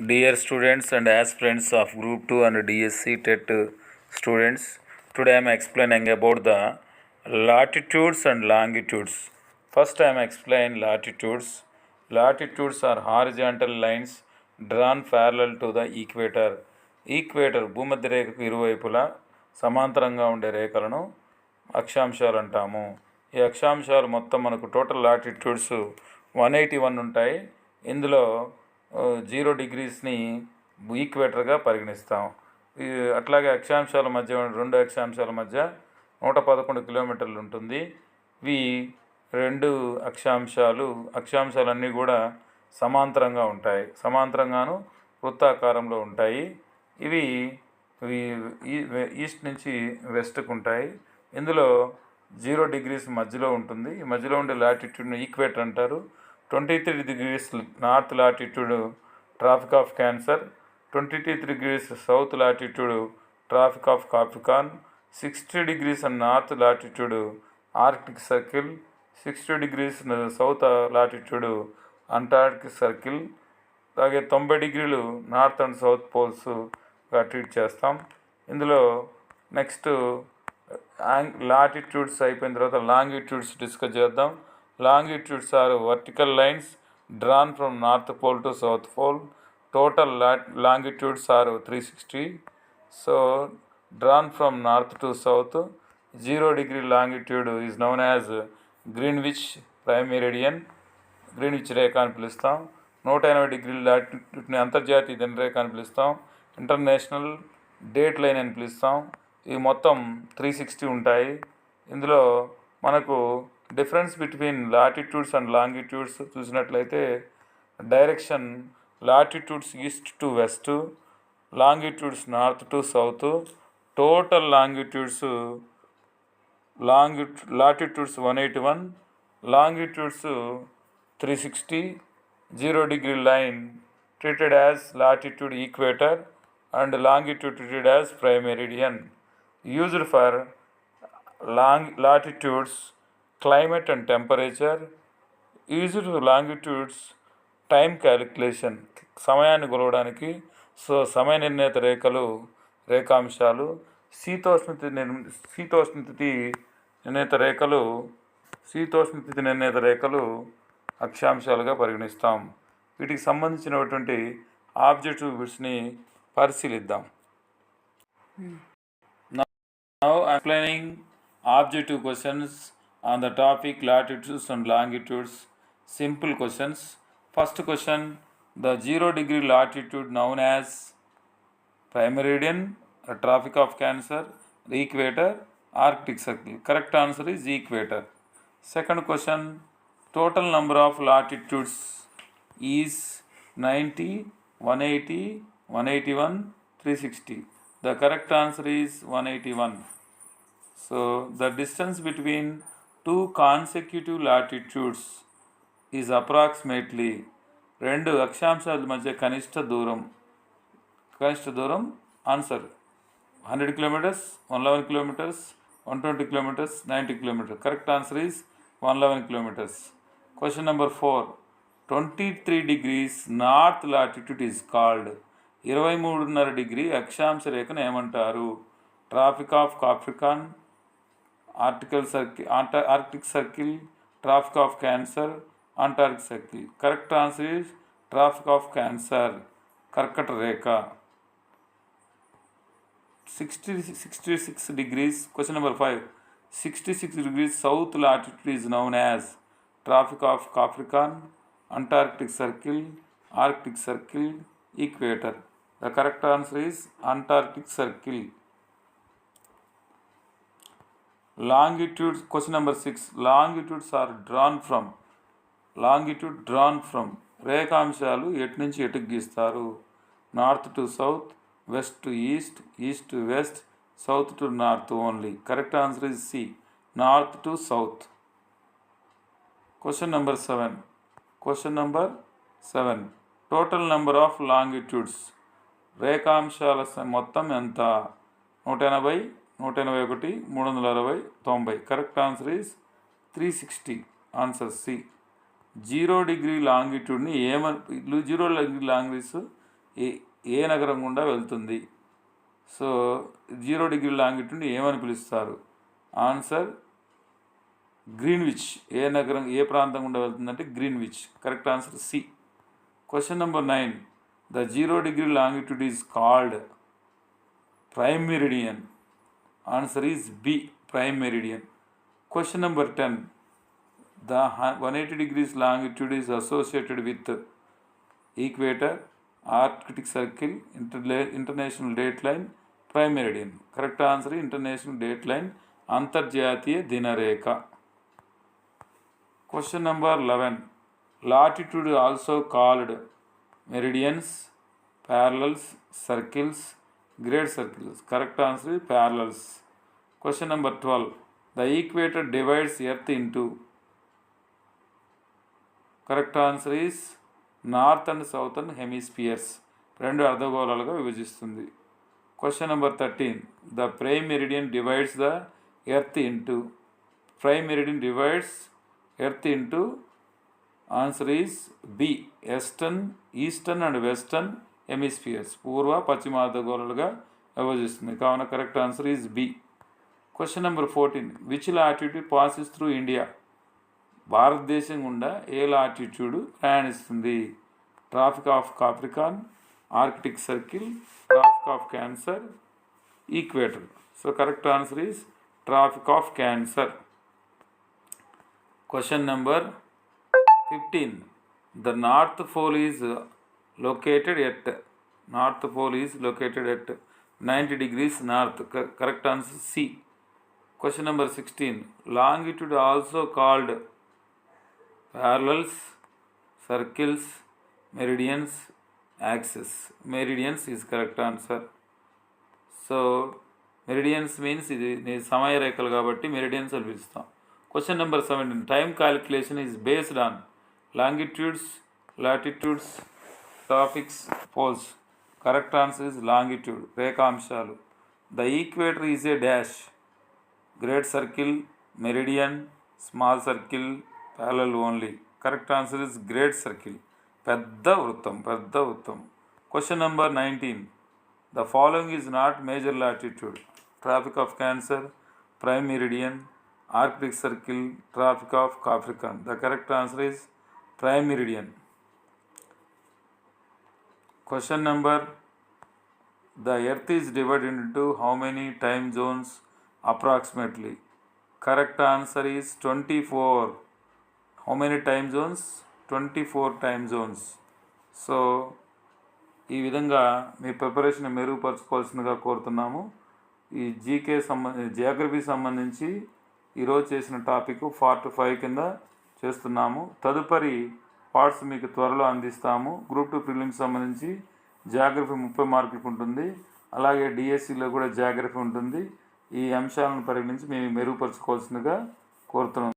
Dear students and as friends of group two and DSC TET students today I'm explaining about the latitudes and longitudes first I'm explain latitudes latitudes are horizontal lines drawn parallel to the equator equator భూమధ్య రేఖకు ఇరువైపులా సమాంతరంగా ఉండే రేఖలను అక్షాంశాలు అంటాము. ఈ అక్షాంశాలు మొత్తం మనకు total latitudes one eighty one ఉంటాయి. ఇందులో జీరో డిగ్రీస్ని ఈక్వేటర్గా పరిగణిస్తాం. అట్లాగే అక్షాంశాల మధ్య రెండు అక్షాంశాల మధ్య నూట పదకొండు కిలోమీటర్లు ఉంటుంది. ఇవి రెండు అక్షాంశాలు అక్షాంశాలన్నీ కూడా సమాంతరంగా ఉంటాయి. సమాంతరంగాను వృత్తాకారంలో ఉంటాయి. ఇవి ఈస్ట్ నుంచి వెస్ట్కు ఉంటాయి. ఇందులో జీరో డిగ్రీస్ మధ్యలో ఉంటుంది. ఈ మధ్యలో ఉండే లాటిట్యూడ్ని ఈక్వేటర్ అంటారు. Twenty three degrees north latitude tropic of cancer twenty three degrees south latitude tropic of capricorn sixty degrees and north latitude arctic circle sixty degrees south latitude antarctic circle అలాగే తొంభై డిగ్రీలు నార్త్ అండ్ సౌత్ పోల్స్గా treat చేస్తాం. ఇందులో next latitudes అయిపోయిన తర్వాత longitudes discuss చేద్దాం. Longitudes are vertical lines drawn from north pole to south pole total longitudes are three sixty. So drawn from north to south zero degree longitude is known as Greenwich prime meridian Greenwich రేఖ అని పిలుస్తాం. నూట ఎనభై degree లాటిట్యూడ్ని అంతర్జాతీయ దినరేఖ అని పిలుస్తాం. International date Line అని పిలుస్తాం. ఇవి మొత్తం త్రీ సిక్స్టీ ఉంటాయి. ఇందులో మనకు difference between latitudes and longitudes చూసినట్లయితే direction latitudes east to west longitudes north to south total longitudes longi latitudes one eighty one longitudes three sixty zero degree line treated as latitude equator and longitude treated as prime meridian. Used for long latitudes climate and temperature used longitudes time calculation సమయాన్ని కొలవడానికి so సమయ నిర్ణీత రేఖలు రేఖాంశాలు శీతోష్ణస్థితి నిర్ శీతోష్ణస్థితి నిర్ణీత రేఖలు శీతోష్ణస్థితి నిర్ణీత రేఖలు అక్షాంశాలుగా పరిగణిస్తాం. వీటికి సంబంధించినటువంటి ఆబ్జెక్టివ్స్ని పరిశీలిద్దాం. Now I am explaining objective questions on the topic latitudes and longitudes. Simple questions. First question The zero degree latitude known as prime meridian, tropic of Cancer, equator, Arctic circle. Correct answer is equator. Second question Total number of latitudes is 90, 180, 181, 360. The correct answer is 181. So the distance between two consecutive latitudes is approximately రెండు అక్షాంశాల మధ్య కనిష్ట దూరం కనిష్ట దూరం answer. Hundred kilometres one eleven kilometres one twenty kilometres ninety kilometres correct answer is one eleven kilometres. Question number four twenty three degrees north latitude is called. ఇరవై మూడున్నర డిగ్రీ అక్షాంశ రేఖను ఏమంటారు? Tropic of capricorn arctic circle arctic circle tropic of cancer antarctic circle correct answer is tropic of cancer కర్కట Rekha sixty sixty six degrees question number five sixty six degrees south latitude is known as tropic of capricorn antarctic circle arctic circle equator the correct answer is antarctic circle longitudes question number six longitudes are drawn from longitude drawn from రేఖాంశాలు ఎటు నుంచి ఎటుకు గీస్తారు? North to south west to east east to west south to north only. Correct answer is C north to south. Question number seven question number seven. Total number of longitudes రేఖాంశాల మొత్తం ఎంత? నూట ఎనభై నూట ఎనభై ఒకటి మూడు వందల అరవై తొంభై. Correct answer is three sixty. Answer C. Zero degree లాంగిట్యూడ్ని ఏమని జీరో డిగ్రీ లాంగ్వేజ్ ఏ ఏ నగరం గుండా వెళ్తుంది? సో జీరో డిగ్రీ లాంగిట్యూడ్ని ఏమని పిలుస్తారు? Answer Greenwich. ఏ నగరం ఏ ప్రాంతం గుండా వెళ్తుందంటే Greenwich. Correct answer C. Question number nine. The zero degree longitude is called prime meridian answer is B prime meridian question number ten the one eighty degrees longitude is associated with equator arctic circle inter international date line prime meridian correct answer international date line అంతర్జాతీయ దినరేఖ question number eleven latitude also called meridians parallels grade great circles. Correct answer parallels. Question number twelve. The equator divides earth into correct answer is north and south and hemispheres. రెండు అర్ధగోళాలుగా విభజిస్తుంది. Question number thirteen. The prime meridian divides the earth into prime meridian divides earth into answer is B. Eastern eastern and western hemispheres పూర్వ పశ్చిమ అర్ధగోళాలుగా విభజిస్తుంది. కావున correct answer is B question number fourteen which latitude passes through India భారతదేశం గుండా ఏ latitude ప్రయాణిస్తుంది? Tropic of capricorn arctic circle tropic of cancer equator so correct answer is tropic of cancer question number fifteen the north pole is located at north pole is located at ninety degrees north correct answer C question number sixteen longitude also called parallels, circles, meridians, axis. Meridians is correct answer. So meridians means ఇది నీ సమయ రేఖలు కాబట్టి meridians అని పిలుస్తాం. Question number seventeen time calculation is based on longitudes latitudes topics poles correct answer is longitude. రేఖాంశాలు. The equator is a dash. Great circle meridian small circle parallel only. Correct answer is great circle. పెద్ద వృత్తం పెద్ద వృత్తం. Question number nineteen. The following is not major latitude. Tropic of cancer prime meridian arctic circle tropic of capricorn the correct answer is prime meridian. Question number the earth is divided into how many time zones approximately? Correct answer is 24 how many time zones? 24 time zones. So ఈ విధంగా మీ preparation మెరుగుపరచుకోవాల్సిందిగా కోరుతున్నాము. ఈ GK సంబంధ Geography సంబంధించి ఈరోజు చేసిన టాపిక్ పార్ట్ ఫైవ్ కింద చేస్తున్నాము. తదుపరి పార్ట్స్ మీకు త్వరలో అందిస్తాము. గ్రూప్ టూ ప్రిలిమ్స్ సంబంధించి జాగ్రఫీ ముప్పై మార్కులకు ఉంటుంది. అలాగే డిఎస్సిలో కూడా జాగ్రఫీ ఉంటుంది. ఈ అంశాలను పరిగణించి మేము మెరుగుపరచుకోవాల్సిందిగా కోరుతున్నాం.